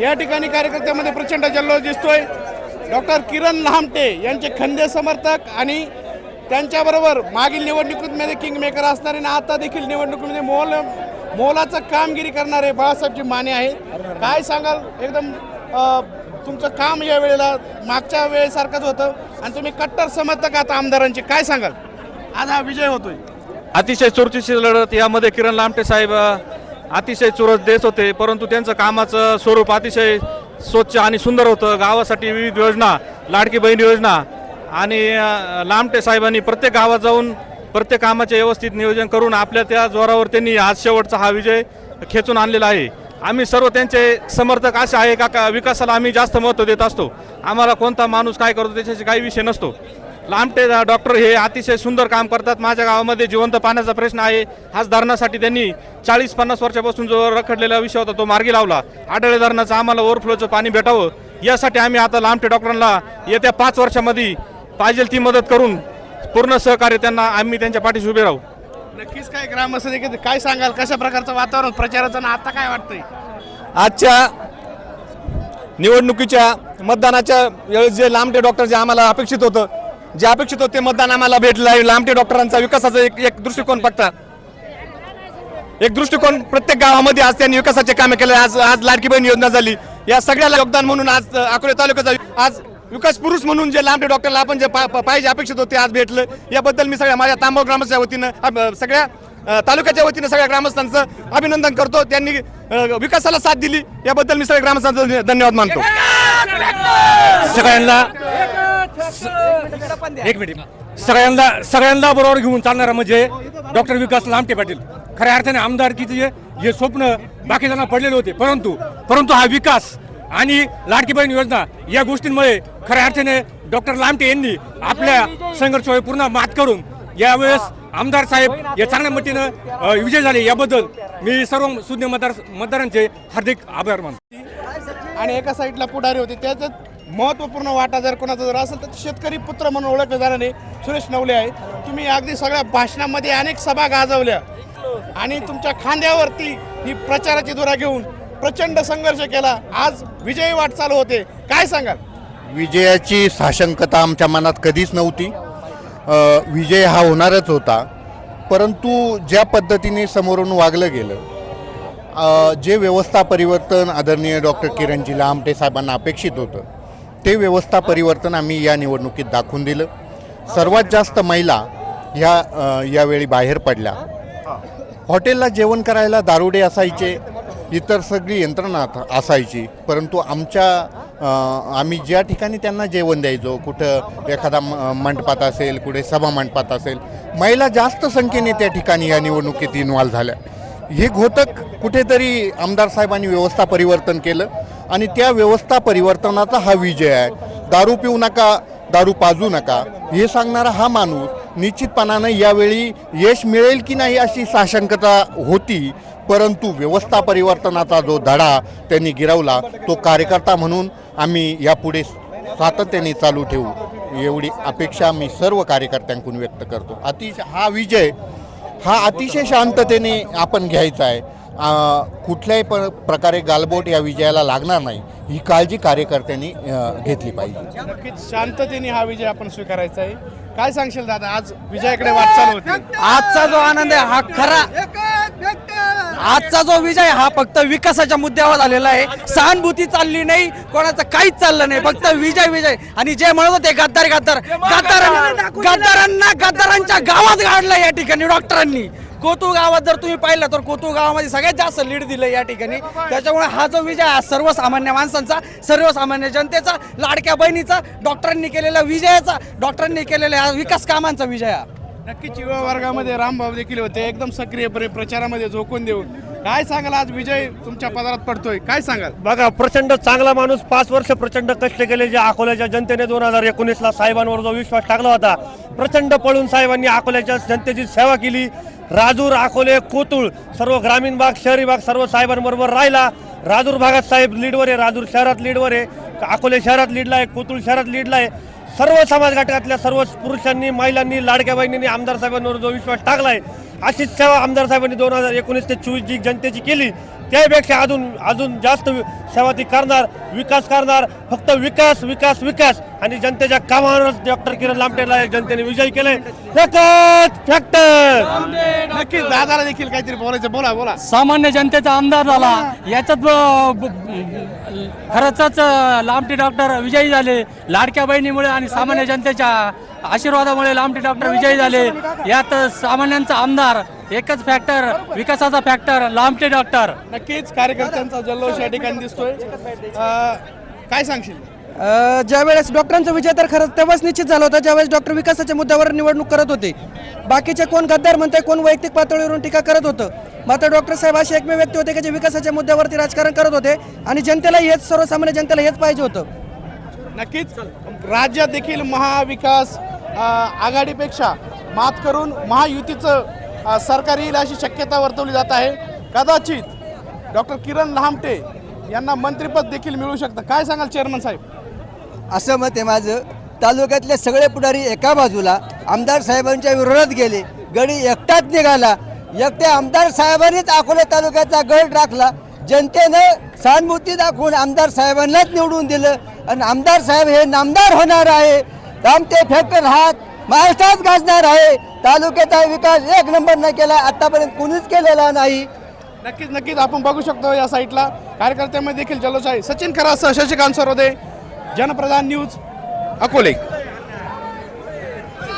या ठिकाणी कार्यकर्त्यामध्ये प्रचंड जल्लोष दिसतोय. डॉक्टर किरण लहामटे यांचे खंदे समर्थक आणि त्यांच्याबरोबर मागील निवडणुकीमध्ये किंग मेकर असणारे आणि आता देखील निवडणुकीमध्ये मोल मोलाचं कामगिरी करणारे बाळासाहेबजी माने आहे काय सांगाल? एकदम तुमचं काम या वेळेला मागच्या वेळेसारखंच होतं. आणि तुम्ही कट्टर समर्थक आता आमदारांचे काय सांगाल? आज हा विजय होतोय. अतिशय चुरशीची लढत यामध्ये किरण लामटे साहेब अतिशय चुरस देत होते परंतु त्यांचं कामाचं स्वरूप अतिशय स्वच्छ आणि सुंदर होतं. गावासाठी विविध योजना लाडकी बहीण योजना आणि लामटे साहेबांनी प्रत्येक गावात जाऊन प्रत्येक कामाचे व्यवस्थित नियोजन करून आपल्या त्या जोरावर त्यांनी आज शेवटचा हा विजय खेचून आणलेला आहे. आम्ही सर्व त्यांचे समर्थक असे आहे का का विकासाला आम्ही जास्त महत्त्व देत असतो. आम्हाला कोणता माणूस काय करतो त्याच्याशी काही विषय नसतो. लांबटे डॉक्टर हे अतिशय सुंदर काम करतात. माझ्या गावामध्ये जिवंत पाण्याचा प्रश्न आहे. हाच धरणासाठी त्यांनी चाळीस पन्नास वर्षापासून जो रखडलेला विषय होता तो मार्गी लावला. आढळे धरणाचं आम्हाला ओव्हरफ्लोचं पाणी भेटावं. यासाठी आम्ही आता लांबटे डॉक्टरांना येत्या पाच वर्षामध्ये पाहिजे ती मदत करून पूर्ण सहकार्य त्यांना आम्ही त्यांच्या पाठीशी उभे राहू. नक्कीच काय ग्रामस्थ काय सांगाल? कशा प्रकारचं वातावरण प्रचाराचं आता काय वाटतंय? आजच्या निवडणुकीच्या मतदानाच्या वेळेस जे लांबटे डॉक्टर जे आम्हाला अपेक्षित होतं जे अपेक्षित होते मतदान आम्हाला भेटलं आहे. लांबटे डॉक्टरांचा विकासाचा एक एक दृष्टिकोन फक्त. एक दृष्टिकोन प्रत्येक गावामध्ये आज त्यांनी विकासाचे कामे केले. आज आज लाडकी बहीण योजना झाली. या सगळ्याला योगदान म्हणून आज अकोले तालुक्याचा आज विकास पुरुष म्हणून जे लांबटे डॉक्टरला आपण जे पाहिजे अपेक्षित होते आज भेटलं. याबद्दल मी सगळ्या माझ्या तांबव ग्रामस्थाच्या वतीनं सगळ्या तालुक्याच्या वतीनं सगळ्या ग्रामस्थांचं अभिनंदन करतो. त्यांनी विकासाला साथ दिली. याबद्दल मी सगळ्या ग्रामस्थांचं धन्यवाद मानतो. सगळ्यांना एक मिनिट. सगळ्यांना सगळ्यांना बरोबर घेऊन चालणारा म्हणजे डॉक्टर विकास लामटे पाटील. खऱ्या अर्थाने आमदारकीचे जे स्वप्न बाकीच्यांना पडलेले होते. परंतु परंतु हा विकास आणि लाडकी बहीण योजना या गोष्टींमुळे खऱ्या अर्थाने डॉक्टर लामटे यांनी आपल्या संघर्ष पूर्ण मात करून यावेळेस आमदार साहेब या चांगल्या मतीनं विजय झाले. याबद्दल मी सर्व सुज्ञ मतदार मतदारांचे हार्दिक आभार मानतो. आणि एका साईडला पुढारी होते. त्याच्यात महत्त्वपूर्ण वाटा जर कोणाचा जर असेल तर शेतकरी पुत्र म्हणून ओळखले जाणारे सुरेश नवले आहे तुम्ही अगदी सगळ्या भाषणामध्ये अनेक सभा गाजवल्या. आणि तुमच्या खांद्यावरती ही प्रचाराची धुरा घेऊन प्रचंड संघर्ष केला. आज विजयी वाटचाल होते. काय सांगाल? विजयाची साशंकता आमच्या मनात कधीच नव्हती. विजय हा होणारच होता. परंतु ज्या पद्धतीने समोरून वागलं गेलं जे व्यवस्था परिवर्तन आदरणीय डॉक्टर किरणजी लामटे साहेबांना अपेक्षित होतं ते व्यवस्था परिवर्तन आम्ही या निवडणुकीत दाखवून दिलं. सर्वात जास्त महिला ह्या यावेळी बाहेर पडल्या. हॉटेलला जेवण करायला दारुडे असायचे इतर सगळी यंत्रणा असायची. परंतु आमच्या आम्ही ज्या ठिकाणी त्यांना जेवण द्यायचो कुठं एखादा म- मंडपात असेल कुठे सभा मंडपात असेल महिला जास्त संख्येने त्या ठिकाणी या निवडणुकीत इन्व्हॉल्व झाल्या. हे घोतक कुठेतरी आमदार साहेबांनी व्यवस्था परिवर्तन केलं. आणि त्या व्यवस्था परिवर्तनाचा हा विजय आहे. दारू पिऊ नका दारू पाजू नका. हे सांगणारा हा माणूस निश्चितपणानं यावेळी यश मिळेल की नाही अशी साशंकता होती परंतु व्यवस्था परिवर्तनाचा जो धडा त्यांनी गिरवला तो कार्यकर्ता म्हणून आम्ही यापुढे सातत्याने चालू ठेवू. एवढी अपेक्षा मी सर्व कार्यकर्त्यांकडून व्यक्त करतो. अतिशय हा विजय हा अतिशय शांततेने आपण घ्यायचा आहे. कुठल्याही प प्रकारे गालबोट या विजयाला लागणार नाही. ही काळजी कार्यकर्त्यांनी घेतली पाहिजे. नक्कीच शांततेने हा विजय आपण स्वीकारायचा आहे. काय सांगशील दादा आज विजयाकडे वाटचाल होती. आजचा जो आनंद आहे हा खरा आजचा जो विजय हा फक्त विकासाच्या मुद्द्यावर झालेला आहे. सहानुभूती चालली नाही कोणाचं काहीच चाललं नाही. फक्त विजय विजय. आणि जे म्हणत होते गद्दार गद्दार. गद्दारांना गद्दारांना गद्दारांच्या गावात गाडलं या ठिकाणी डॉक्टरांनी. कोतू गावात जर तुम्ही पाहिलं तर कोतू गावामध्ये सगळ्यात जास्त लीड दिलं या ठिकाणी. त्याच्यामुळे हा जो विजय हा सर्वसामान्य माणसांचा सर्वसामान्य जनतेचा लाडक्या बहिणीचा डॉक्टरांनी केलेल्या विजयाचा डॉक्टरांनी केलेल्या विकास कामांचा विजय हा नक्कीच युवा वर्गामध्ये रामभाऊ देखील होते. एकदम सक्रियपणे प्रचारामध्ये झोकून देऊन. काय सांगाल आज विजय तुमच्या पदारात पडतोय? काय सांगाल? बघा प्रचंड चांगला माणूस पाच वर्ष प्रचंड कष्ट केले जे अकोल्याच्या जनतेने दोन हजार एकोणीसला साहेबांवर जो विश्वास टाकला होता प्रचंड पळून साहेबांनी अकोल्याच्या जनतेची सेवा केली. राजूर अकोले कोतुळ सर्व ग्रामीण भाग शहरी भाग सर्व साहेबांबरोबर राहिला. राजूर भागात साहेब लीडवर आहे राजूर शहरात लीडवर आहे. अकोले शहरात लीडला आहे कोतुळ शहरात लीडला आहे. सर्व समाज घटकातल्या सर्व पुरुषांनी महिलांनी लाडक्या बहिणींनी आमदार साहेबांवर जो विश्वास टाकलाय अशीच सेवा आमदार साहेबांनी दोन हजार एकोणीस ते चोवीस जी जनतेची केली. त्यापेक्षा अजून अजून जास्त सेवा ती करणार विकास करणार फक्त विकास विकास विकास. आणि जनतेच्या कामावरच डॉक्टर किरण लामटेला जनतेने विजयी केलंय. नक्कीच दादाला देखील काहीतरी बोलायचं बोला बोला. सामान्य जनतेचा आमदार झाला. याच्यात खरंच लांबटी डॉक्टर विजयी झाले. लाडक्या बहिणीमुळे आणि सामान्य जनतेच्या आशीर्वादामुळे लांबटी डॉक्टर विजयी झाले. यात सामान्यांचा आमदार एकच फॅक्टर विकासाचा फॅक्टर लांबटे डॉक्टर. नक्कीच कार्यकर्त्यांचा जल्लोष या ठिकाणी दिसतोय. काय सांगशील? ज्यावेळेस डॉक्टरांचा विजय तर खरंच तेव्हाच निश्चित झाला होता ज्यावेळेस डॉक्टर विकासाच्या मुद्द्यावर निवडणूक करत होते. बाकीचे कोण गद्दार म्हणते कोण वैयक्तिक पातळीवरून टीका करत होतं. मात्र डॉक्टर साहेब असे एकमेव व्यक्ती होते की जे विकासाच्या मुद्द्यावरती राजकारण करत होते आणि जनतेला हेच सर्वसामान्य जनतेला हेच पाहिजे होतं. नक्कीच राज्यात देखील महाविकास आघाडीपेक्षा मात करून महायुतीचं सरकार येईल अशी शक्यता वर्तवली जात आहे. कदाचित डॉक्टर किरण लहामटे यांना मंत्रिपद देखील मिळू शकतं. काय सांगाल चेअरमन साहेब? असं मत आहे माझं. तालुक्यातले सगळे पुढारी एका बाजूला आमदार साहेबांच्या विरोधात गेले. गडी एकटाच निघाला. एकट्या आमदार साहेबांनीच अकोला तालुक्याचा गड राखला. जनतेनं सहानुभूती दाखवून आमदार साहेबांनाच निवडून दिलं. आणि आमदार साहेब हे नामदार होणार आहे. आमचे फॅक्टर हात महाराष्ट्रात गाजणार आहे. तालुक्याचा विकास एक नंबर न केला. आतापर्यंत कुणीच केलेला नाही. नक्कीच नक्कीच. आपण बघू शकतो या साईटला कार्यकर्त्यांमध्ये देखील जल्लोष आहे सचिन खरासह शशिकांत सरोदे जनप्रधान न्यूज अकोले.